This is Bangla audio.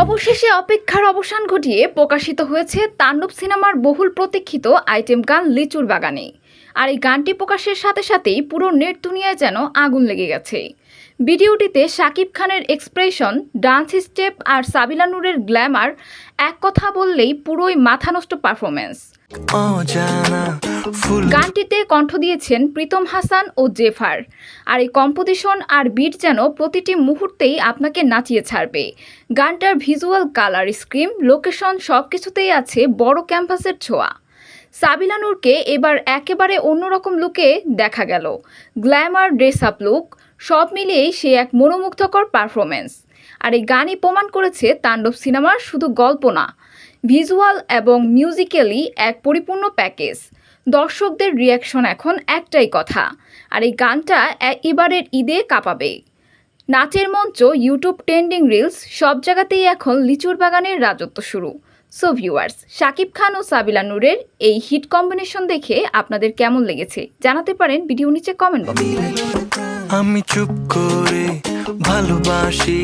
অবশেষে অপেক্ষার অবসান ঘটিয়ে প্রকাশিত হয়েছে তাণ্ডব সিনেমার বহুল প্রতীক্ষিত আইটেম গান লিচুর বাগানে। আর এই গানটি প্রকাশের সাথে সাথেই পুরো নেট দুনিয়ায় যেন আগুন লেগে গেছে। ভিডিওটিতে শাকিব খানের এক্সপ্রেশন ডান্স স্টেপ আর সাবিলা নূরের গ্ল্যামার এক কথা বললেই পুরোই মাথা নষ্ট পারফরমেন্স গানটিতে কণ্ঠ দিয়েছেন প্রীতম হাসান ও জেফার। আর এই কম্পোজিশন আর বিট যেন প্রতিটি মুহূর্তেই আপনাকে নাচিয়ে ছাড়বে। গানটার ভিজুয়াল কালার, স্ক্রিম, লোকেশন সব কিছুতেই আছে বড় ক্যাম্পাসের ছোঁয়া। সাবিলা নূরকে এবার একেবারে অন্যরকম লুকে দেখা গেল। গ্ল্যামার ড্রেস আপ লুক, সব মিলিয়েই সে এক মনোমুগ্ধকর পারফরমেন্স আর এই গানই প্রমাণ করেছে তাণ্ডব সিনেমার শুধু গল্প না, ভিজুয়াল এবং মিউজিক্যালি এক পরিপূর্ণ প্যাকেজ। দর্শকদের রিয়াকশন এখন একটাই কথা, আর এই গানটা এবারের ঈদে কাঁপাবে। নাচের মঞ্চ ইউটিউব ট্রেন্ডিং রিলস সব জায়গাতেই এখন লিচুর বাগানের রাজত্ব শুরু। সো ভিউয়ার্স শাকিব খান ও সাবিলা নূরের এই হিট কম্বিনেশন দেখে আপনাদের কেমন লেগেছে জানাতে পারেন ভিডিও নিচে কমেন্ট বক্সে আমি চুপ করে ভালোবাসি